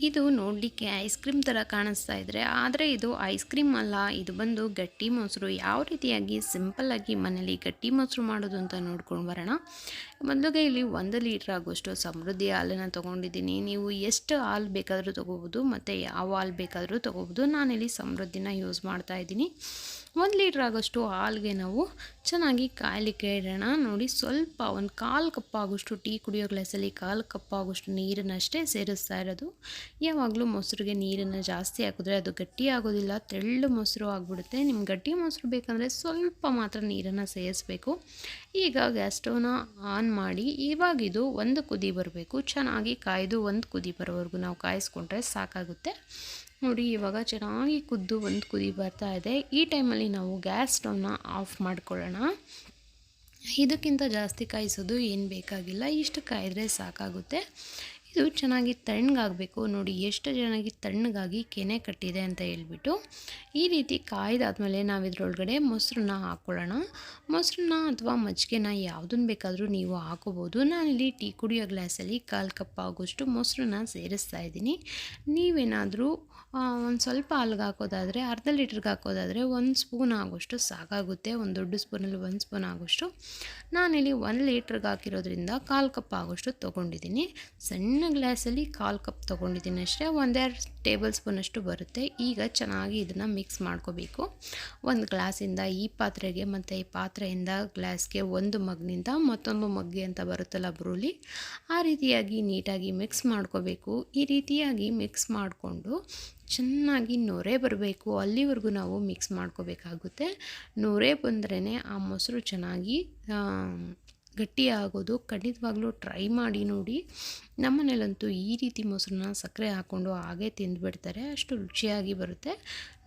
ಇದು ನೋಡಲಿಕ್ಕೆ ice cream ಥರ ಕಾಣಿಸ್ತಾ ಇದ್ರೆ, ಆದರೆ ಇದು ಐಸ್ ಕ್ರೀಮ್ ಅಲ್ಲ, ಇದು ಬಂದು ಗಟ್ಟಿ ಮೊಸರು. ಯಾವ ರೀತಿಯಾಗಿ ಸಿಂಪಲ್ಲಾಗಿ ಮನೇಲಿ ಗಟ್ಟಿ ಮೊಸರು ಮಾಡೋದು ಅಂತ ನೋಡ್ಕೊಂಡು ಬರೋಣ. ಮೊದಲಿಗೆ ಇಲ್ಲಿ ಒಂದು ಲೀಟ್ರ್ ಆಗೋಷ್ಟು ಸಮೃದ್ಧಿ ಹಾಲನ್ನು ತೊಗೊಂಡಿದ್ದೀನಿ. ನೀವು ಎಷ್ಟು ಹಾಲು ಬೇಕಾದರೂ ತೊಗೋಬೋದು, ಮತ್ತು ಯಾವ ಹಾಲು ಬೇಕಾದರೂ ತೊಗೋಬೋದು. ನಾನಿಲ್ಲಿ ಸಮೃದ್ಧಿನ ಯೂಸ್ ಮಾಡ್ತಾ ಇದ್ದೀನಿ. ಒಂದು ಲೀಟ್ರ್ ಆಗೋಷ್ಟು ಹಾಲಿಗೆ ನಾವು ಚೆನ್ನಾಗಿ ಕಾಯಲಿಕ್ಕೆ ಇಡೋಣ. ನೋಡಿ, ಸ್ವಲ್ಪ ಒಂದು ಕಾಲು ಕಪ್ ಆಗೋಷ್ಟು ಟೀ ಕುಡಿಯೋ ಗ್ಲಾಸಲ್ಲಿ ಕಾಲು ಕಪ್ ಆಗೋಷ್ಟು ನೀರನ್ನಷ್ಟೇ ಸೇರಿಸ್ತಾ ಇರೋದು. ಯಾವಾಗಲೂ ಮೊಸರಿಗೆ ನೀರನ್ನು ಜಾಸ್ತಿ ಹಾಕಿದ್ರೆ ಅದು ಗಟ್ಟಿ ಆಗೋದಿಲ್ಲ, ತೆಳ್ಳು ಮೊಸರು ಆಗಿಬಿಡುತ್ತೆ. ನಿಮ್ಗೆ ಗಟ್ಟಿ ಮೊಸರು ಬೇಕಂದರೆ ಸ್ವಲ್ಪ ಮಾತ್ರ ನೀರನ್ನು ಸೇರಿಸ್ಬೇಕು ಈಗ ಗ್ಯಾಸ್ ಸ್ಟವ್ನ ಆನ್ ಮಾಡಿ ಇವಾಗಿದು ಒಂದು ಕುದಿ ಬರಬೇಕು. ಚೆನ್ನಾಗಿ ಕಾಯ್ದು ಒಂದು ಕುದಿ ಬರೋವರೆಗೂ ನಾವು ಕಾಯಿಸ್ಕೊಂಡ್ರೆ ಸಾಕಾಗುತ್ತೆ. ನೋಡಿ, ಇವಾಗ ಚೆನ್ನಾಗಿ ಕುದ್ದು ಒಂದು ಕುದಿ ಬರ್ತಾ ಇದೆ. ಈ ಟೈಮಲ್ಲಿ ನಾವು ಗ್ಯಾಸ್ ಸ್ಟವ್ನ ಆಫ್ ಮಾಡ್ಕೊಳ್ಳೋಣ. ಇದಕ್ಕಿಂತ ಜಾಸ್ತಿ ಕಾಯಿಸೋದು ಏನು ಬೇಕಾಗಿಲ್ಲ. ಇಷ್ಟು ಕಾಯಿದ್ರೆ ಸಾಕಾಗುತ್ತೆ. ಇದು ಚೆನ್ನಾಗಿ ತಣ್ಣಗಾಗಬೇಕು ನೋಡಿ, ಎಷ್ಟು ಚೆನ್ನಾಗಿ ತಣ್ಣಗಾಗಿ ಕೆನೆ ಕಟ್ಟಿದೆ ಅಂತ ಹೇಳ್ಬಿಟ್ಟು ಈ ರೀತಿ ಕಾಯ್ದಾದ್ಮೇಲೆ ನಾವು ಇದರೊಳಗಡೆ ಮೊಸರನ್ನ ಹಾಕ್ಕೊಳ್ಳೋಣ ಮೊಸರನ್ನ ಅಥವಾ ಮಜ್ಜಿಗೆನ ಯಾವುದನ್ನ ಬೇಕಾದರೂ ನೀವು ಹಾಕೋಬೋದು. ನಾನಿಲ್ಲಿ ಟೀ ಕುಡಿಯೋ ಗ್ಲಾಸಲ್ಲಿ ಕಾಲು ಕಪ್ ಆಗೋಷ್ಟು ಮೊಸರನ್ನ ಸೇರಿಸ್ತಾ ಇದ್ದೀನಿ. ನೀವೇನಾದರೂ ಒಂದು ಸ್ವಲ್ಪ ಹಾಲ್ಗೆ ಹಾಕೋದಾದರೆ, ಅರ್ಧ ಲೀಟ್ರಿಗೆ ಹಾಕೋದಾದರೆ ಒಂದು ಸ್ಪೂನ್ ಆಗೋಷ್ಟು ಸಾಕಾಗುತ್ತೆ. ಒಂದು ದೊಡ್ಡ ಸ್ಪೂನಲ್ಲಿ ಒಂದು ಸ್ಪೂನ್ ಆಗೋಷ್ಟು. ನಾನಿಲ್ಲಿ ಒಂದು ಲೀಟ್ರಿಗೆ ಹಾಕಿರೋದ್ರಿಂದ ಕಾಲು ಕಪ್ ಆಗೋಷ್ಟು ತೊಗೊಂಡಿದ್ದೀನಿ. ಸಣ್ಣ ಗ್ಲಾಸಲ್ಲಿ ಕಾಲು ಕಪ್ ತೊಗೊಂಡಿದ್ದೀನಿ ಅಷ್ಟೇ, ಒಂದೆರಡು ಟೇಬಲ್ ಸ್ಪೂನಷ್ಟು ಬರುತ್ತೆ. ಈಗ ಚೆನ್ನಾಗಿ ಇದನ್ನು ಮಿಕ್ಸ್ ಮಾಡ್ಕೋಬೇಕು. ಒಂದು ಗ್ಲಾಸಿಂದ ಈ ಪಾತ್ರೆಗೆ ಮತ್ತು ಈ ಪಾತ್ರೆಯಿಂದ ಗ್ಲಾಸ್ಗೆ ಒಂದು ಮಗ್ನಿಂದ ಮತ್ತೊಂದು ಮಗ್ಗೆ ಅಂತ ಬರುತ್ತಲ್ಲ ಬ್ರೂಲಿ, ಆ ರೀತಿಯಾಗಿ ನೀಟಾಗಿ ಮಿಕ್ಸ್ ಮಾಡ್ಕೋಬೇಕು. ಈ ರೀತಿಯಾಗಿ ಮಿಕ್ಸ್ ಮಾಡಿಕೊಂಡು ಚೆನ್ನಾಗಿ ನೊರೆ ಬರಬೇಕು. ಅಲ್ಲಿವರೆಗೂ ನಾವು ಮಿಕ್ಸ್ ಮಾಡ್ಕೋಬೇಕಾಗುತ್ತೆ. ನೊರೆ ಬಂದ್ರೇ ಆ ಮೊಸರು ಚೆನ್ನಾಗಿ ಗಟ್ಟಿ ಆಗೋದು ಖಂಡಿತವಾಗ್ಲೂ ಟ್ರೈ ಮಾಡಿ ನೋಡಿ. ನಮ್ಮನೇಲಂತೂ ಈ ರೀತಿ ಮೊಸರನ್ನ ಸಕ್ಕರೆ ಹಾಕ್ಕೊಂಡು ಹಾಗೆ ತಿಂದುಬಿಡ್ತಾರೆ ಅಷ್ಟು ರುಚಿಯಾಗಿ ಬರುತ್ತೆ.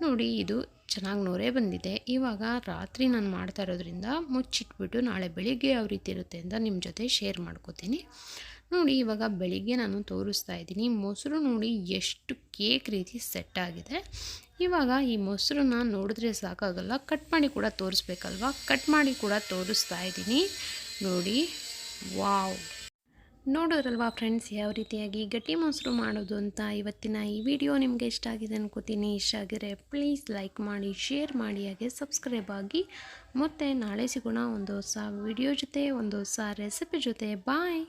ನೋಡಿ, ಇದು ಚೆನ್ನಾಗಿ ನೋರೆ ಬಂದಿದೆ. ಇವಾಗ ರಾತ್ರಿ ನಾನು ಮಾಡ್ತಾ ಇರೋದ್ರಿಂದ ಮುಚ್ಚಿಟ್ಬಿಟ್ಟು ನಾಳೆ ಬೆಳಿಗ್ಗೆ ಯಾವ ರೀತಿ ಇರುತ್ತೆ ಅಂತ ನಿಮ್ಮ ಜೊತೆ ಶೇರ್ ಮಾಡ್ಕೋತೀನಿ. ನೋಡಿ, ಇವಾಗ ಬೆಳಿಗ್ಗೆ ನಾನು ತೋರಿಸ್ತಾ ಇದ್ದೀನಿ. ಮೊಸರು ನೋಡಿ ಎಷ್ಟು ಕೇಕ್ ರೀತಿ ಸೆಟ್ ಆಗಿದೆ. ಇವಾಗ ಈ ಮೊಸರನ್ನ ನೋಡಿದ್ರೆ ಸಾಕಾಗಲ್ಲ. ಕಟ್ ಮಾಡಿ ಕೂಡ ತೋರಿಸ್ಬೇಕಲ್ವ? ಕಟ್ ಮಾಡಿ ಕೂಡ ತೋರಿಸ್ತಾ ಇದ್ದೀನಿ. ನೋಡಿ. ವಾವ್. ನೋಡೋರಲ್ವಾ ಫ್ರೆಂಡ್ಸ್, ಯಾವ ರೀತಿಯಾಗಿ ಗಟ್ಟಿ ಮೊಸರು ಮಾಡೋದು ಅಂತ ಇವತ್ತಿನ ಈ ವಿಡಿಯೋ ನಿಮಗೆ ಇಷ್ಟ ಆಗಿದೆ ಅನ್ಕೋತೀನಿ. ಇಷ್ಟ ಆಗಿದ್ರೆ ಪ್ಲೀಸ್ ಲೈಕ್ ಮಾಡಿ, ಶೇರ್ ಮಾಡಿ, ಹಾಗೆ ಸಬ್ಸ್ಕ್ರೈಬ್ ಆಗಿ. ಮತ್ತು ನಾಳೆ ಸಿಗೋಣ ಒಂದು ಹೊಸ ವಿಡಿಯೋ ಜೊತೆ, ಒಂದು ಹೊಸ ರೆಸಿಪಿ ಜೊತೆ. ಬಾಯ್.